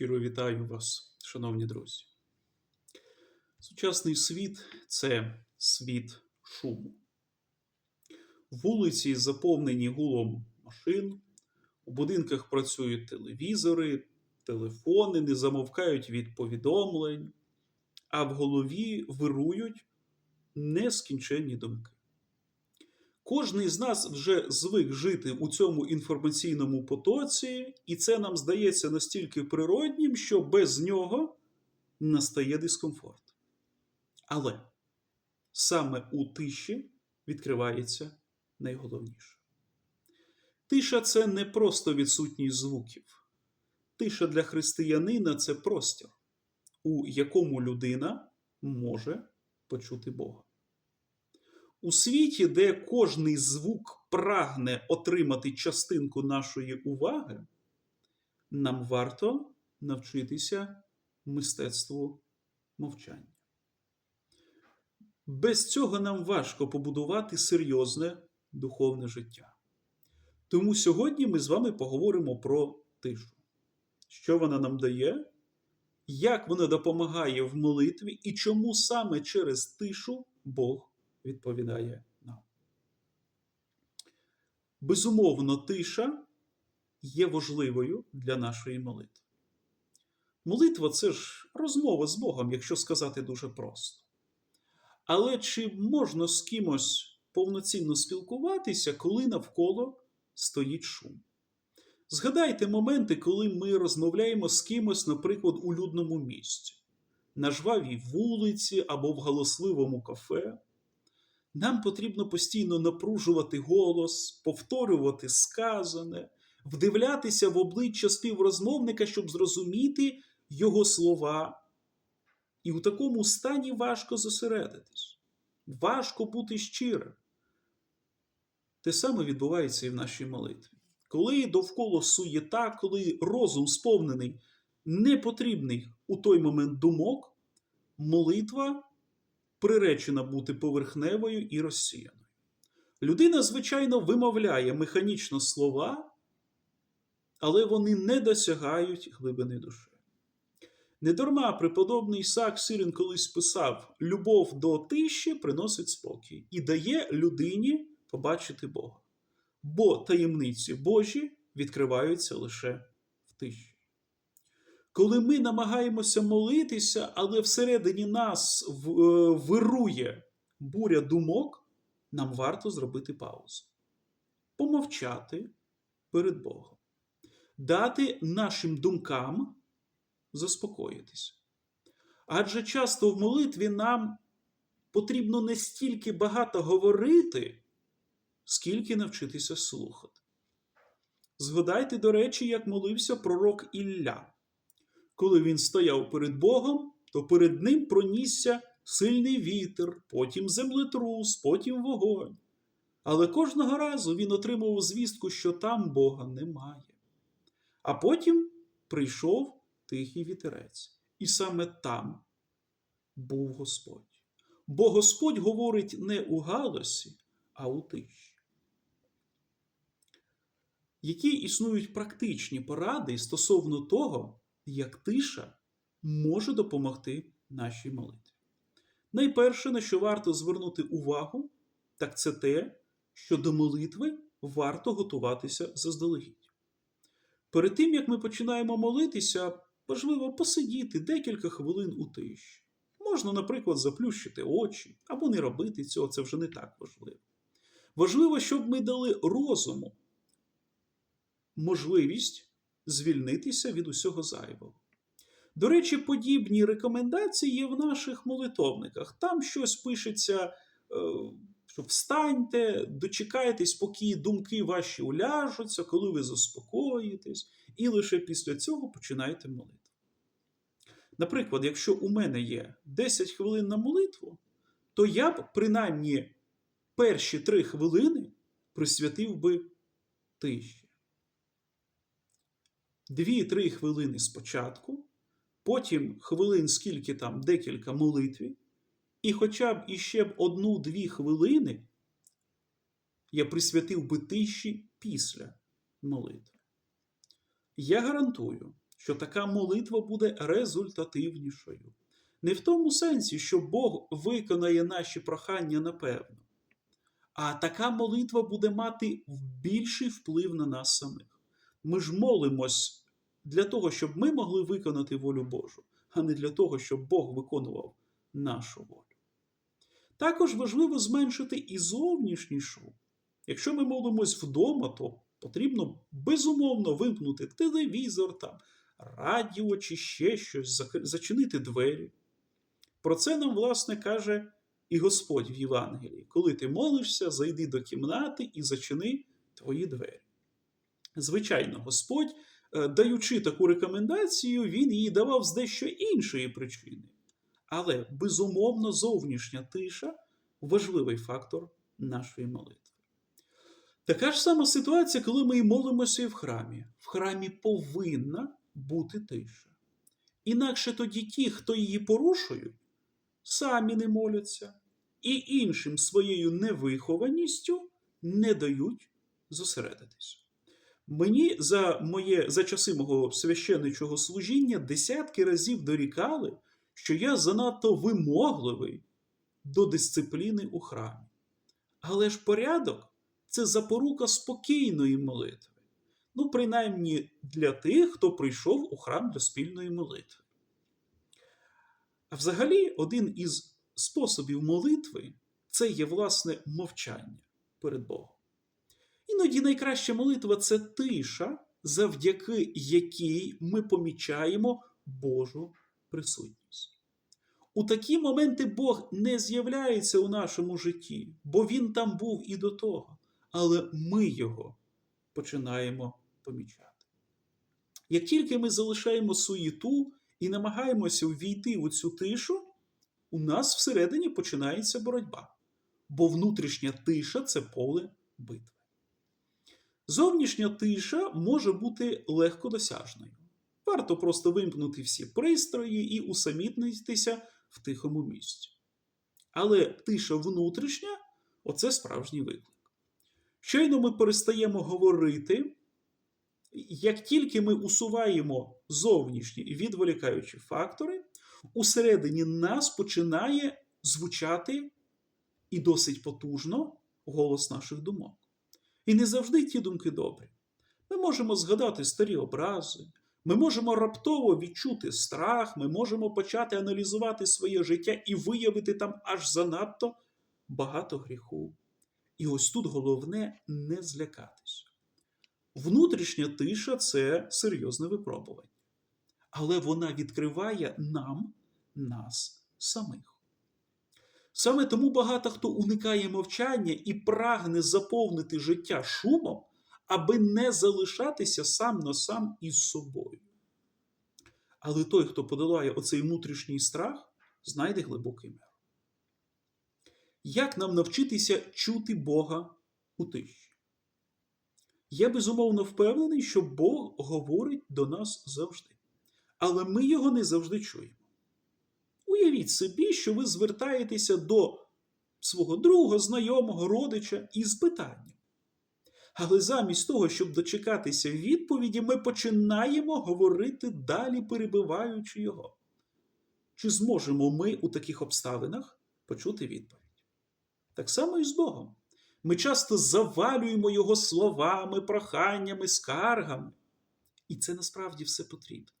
Щиро вітаю вас, шановні друзі. Сучасний світ це світ шуму. Вулиці заповнені гулом машин, у будинках працюють телевізори, телефони, не замовкають від повідомлень, а в голові вирують нескінченні думки. Кожний з нас вже звик жити у цьому інформаційному потоці, і це нам здається настільки природнім, що без нього настає дискомфорт. Але саме у тиші відкривається найголовніше. Тиша це не просто відсутність звуків. Тиша для християнина це простір, у якому людина може почути Бога. У світі, де кожний звук прагне отримати частинку нашої уваги, нам варто навчитися мистецтву мовчання. Без цього нам важко побудувати серйозне духовне життя. Тому сьогодні ми з вами поговоримо про тишу. Що вона нам дає, як вона допомагає в молитві і чому саме через тишу Бог відповідає нам. Безумовно, тиша є важливою для нашої молитви. Молитва це ж розмова з Богом, якщо сказати дуже просто. Але чи можна з кимось повноцінно спілкуватися, коли навколо стоїть шум? Згадайте моменти, коли ми розмовляємо з кимось, наприклад, у людному місці, на жвавій вулиці або в галасливому кафе. Нам потрібно постійно напружувати голос, повторювати сказане, вдивлятися в обличчя співрозмовника, щоб зрозуміти його слова. І у такому стані важко зосередитись, важко бути щирим. Те саме відбувається і в нашій молитві. Коли довкола суєта, коли розум сповнений непотрібних у той момент думок, молитва приречена бути поверхневою і розсіяною. Людина, звичайно, вимовляє механічно слова, але вони не досягають глибини душі. Недарма преподобний Ісаак Сирин колись писав: любов до тиші приносить спокій і дає людині побачити Бога. Бо таємниці Божі відкриваються лише в тиші. Коли ми намагаємося молитися, але всередині нас вирує буря думок, нам варто зробити паузу, помовчати перед Богом, дати нашим думкам заспокоїтися. Адже часто в молитві нам потрібно не стільки багато говорити, скільки навчитися слухати. Згадайте, до речі, як молився пророк Ілля. Коли він стояв перед Богом, то перед ним пронісся сильний вітер, потім землетрус, потім вогонь. Але кожного разу він отримував звістку, що там Бога немає. А потім прийшов тихий вітерець. І саме там був Господь. Бо Господь говорить не у галасі, а у тиші. Які існують практичні поради стосовно того, як тиша може допомогти нашій молитві. Найперше, на що варто звернути увагу, так це те, що до молитви варто готуватися заздалегідь. Перед тим, як ми починаємо молитися, важливо посидіти декілька хвилин у тиші. Можна, наприклад, заплющити очі або не робити цього, це вже не так важливо. Важливо, щоб ми дали розуму можливість звільнитися від усього зайвого. До речі, подібні рекомендації є в наших молитовниках. Там щось пишеться, е, що встаньте, дочекайтесь, поки думки ваші уляжуться, коли ви заспокоїтесь, і лише після цього починайте молитву. Наприклад, якщо у мене є 10 хвилин на молитву, то я б принаймні перші 3 хвилини присвятив би тиші. Дві-три хвилини спочатку, потім хвилин скільки там декілька молитві, і хоча б іще б одну-дві хвилини я присвятив би тиші після молитви. Я гарантую, що така молитва буде результативнішою. Не в тому сенсі, що Бог виконає наші прохання напевно, а така молитва буде мати більший вплив на нас самих. Ми ж молимось для того, щоб ми могли виконати волю Божу, а не для того, щоб Бог виконував нашу волю. Також важливо зменшити і зовнішній шум. Якщо ми молимось вдома, то потрібно безумовно вимкнути телевізор, там, радіо чи ще щось, зачинити двері. Про це нам, власне, каже і Господь в Євангелії. Коли ти молишся, зайди до кімнати і зачини твої двері. Звичайно, Господь, даючи таку рекомендацію, він її давав з дещо іншої причини. Але безумовно, зовнішня тиша важливий фактор нашої молитви. Така ж сама ситуація, коли ми молимося і в храмі. В храмі повинна бути тиша. Інакше тоді ті, хто її порушують, самі не моляться, і іншим своєю невихованістю не дають зосередитись. Мені за моє, за часи мого священничого служіння десятки разів дорікали, що я занадто вимогливий до дисципліни у храмі. Але ж порядок це запорука спокійної молитви. Ну, принаймні для тих, хто прийшов у храм для спільної молитви. А взагалі, один із способів молитви це є власне мовчання перед Богом. Іноді найкраща молитва це тиша, завдяки якій ми помічаємо Божу присутність. У такі моменти Бог не з'являється у нашому житті, бо Він там був і до того, але ми його починаємо помічати. Як тільки ми залишаємо суєту і намагаємося ввійти у цю тишу, у нас всередині починається боротьба, бо внутрішня тиша це поле битви. Зовнішня тиша може бути легкодосяжною. Варто просто вимкнути всі пристрої і усамітнитися в тихому місці. Але тиша внутрішня оце справжній виклик. Щойно ми перестаємо говорити, як тільки ми усуваємо зовнішні відволікаючі фактори, усередині нас починає звучати і досить потужно голос наших думок. І не завжди ті думки добрі. Ми можемо згадати старі образи, ми можемо раптово відчути страх, ми можемо почати аналізувати своє життя і виявити там аж занадто багато гріху. І ось тут головне не злякатись. Внутрішня тиша це серйозне випробування. Але вона відкриває нам, нас самих. Саме тому багато хто уникає мовчання і прагне заповнити життя шумом, аби не залишатися сам на сам із собою. Але той, хто подолає оцей внутрішній страх, знайде глибокий мир. Як нам навчитися чути Бога у тиші? Я безумовно впевнений, що Бог говорить до нас завжди. Але ми його не завжди чуємо. Уявіть собі, що ви звертаєтеся до свого друга, знайомого, родича із питанням. Але замість того, щоб дочекатися відповіді, ми починаємо говорити далі, перебиваючи його. Чи зможемо ми у таких обставинах почути відповідь? Так само і з Богом. Ми часто завалюємо його словами, проханнями, скаргами. І це насправді все потрібно.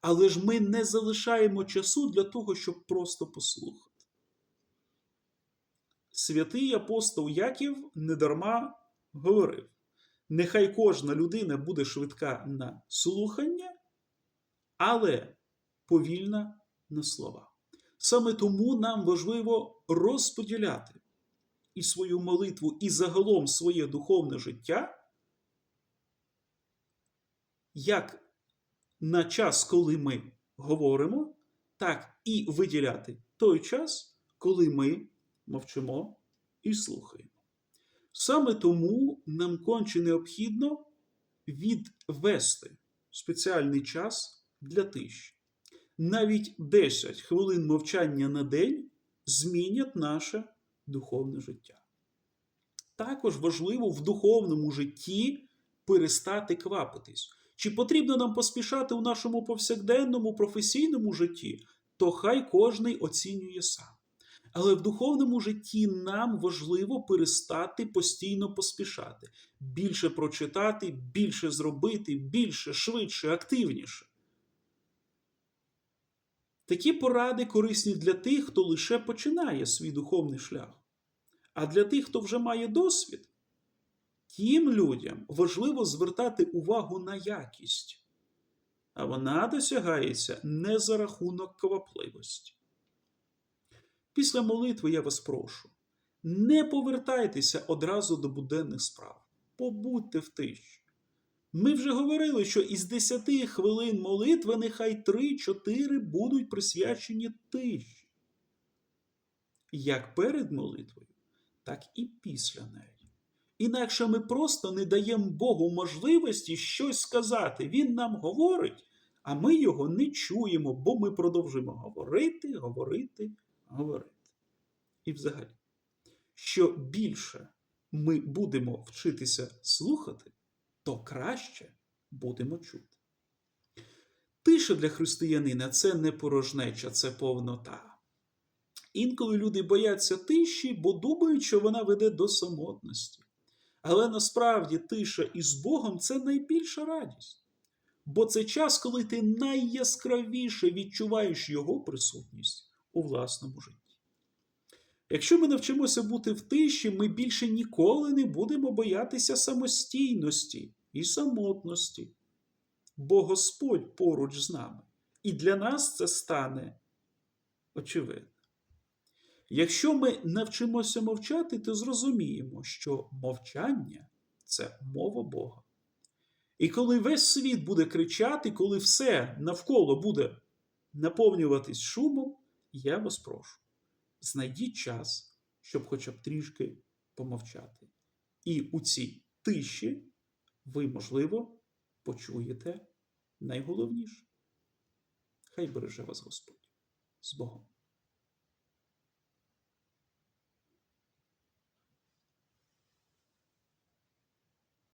Але ж ми не залишаємо часу для того, щоб просто послухати. Святий апостол Яків недарма говорив: нехай кожна людина буде швидка на слухання, але повільна на слова. Саме тому нам важливо розподіляти і свою молитву, і загалом своє духовне життя, як на час, коли ми говоримо, так і виділяти той час, коли ми мовчимо і слухаємо. Саме тому нам конче необхідно відвести спеціальний час для тиші. Навіть 10 хвилин мовчання на день змінять наше духовне життя. Також важливо в духовному житті перестати квапитись. Чи потрібно нам поспішати у нашому повсякденному професійному житті, то хай кожний оцінює сам. Але в духовному житті нам важливо перестати постійно поспішати, більше прочитати, більше зробити, більше, швидше, активніше. Такі поради корисні для тих, хто лише починає свій духовний шлях. А для тих, хто вже має досвід, тим людям важливо звертати увагу на якість, а вона досягається не за рахунок квапливості. Після молитви я вас прошу, не повертайтеся одразу до буденних справ, побудьте в тиші. Ми вже говорили, що із 10 хвилин молитви нехай 3-4 будуть присвячені тиші. Як перед молитвою, так і після неї. Інакше ми просто не даємо Богу можливості щось сказати. Він нам говорить, а ми його не чуємо, бо ми продовжуємо говорити, говорити, говорити. І взагалі, що більше ми будемо вчитися слухати, то краще будемо чути. Тиша для християнина це не порожнеча, це повнота. Інколи люди бояться тиші, бо думають, що вона веде до самотності. Але насправді тиша із Богом це найбільша радість. Бо це час, коли ти найяскравіше відчуваєш Його присутність у власному житті. Якщо ми навчимося бути в тиші, ми більше ніколи не будемо боятися самостійності і самотності, бо Господь поруч з нами. І для нас це стане очевидно. Якщо ми навчимося мовчати, то зрозуміємо, що мовчання це мова Бога. І коли весь світ буде кричати, коли все навколо буде наповнюватись шумом, я вас прошу, знайдіть час, щоб хоча б трішки помовчати. І у цій тиші ви, можливо, почуєте найголовніше. Хай береже вас Господь з Богом.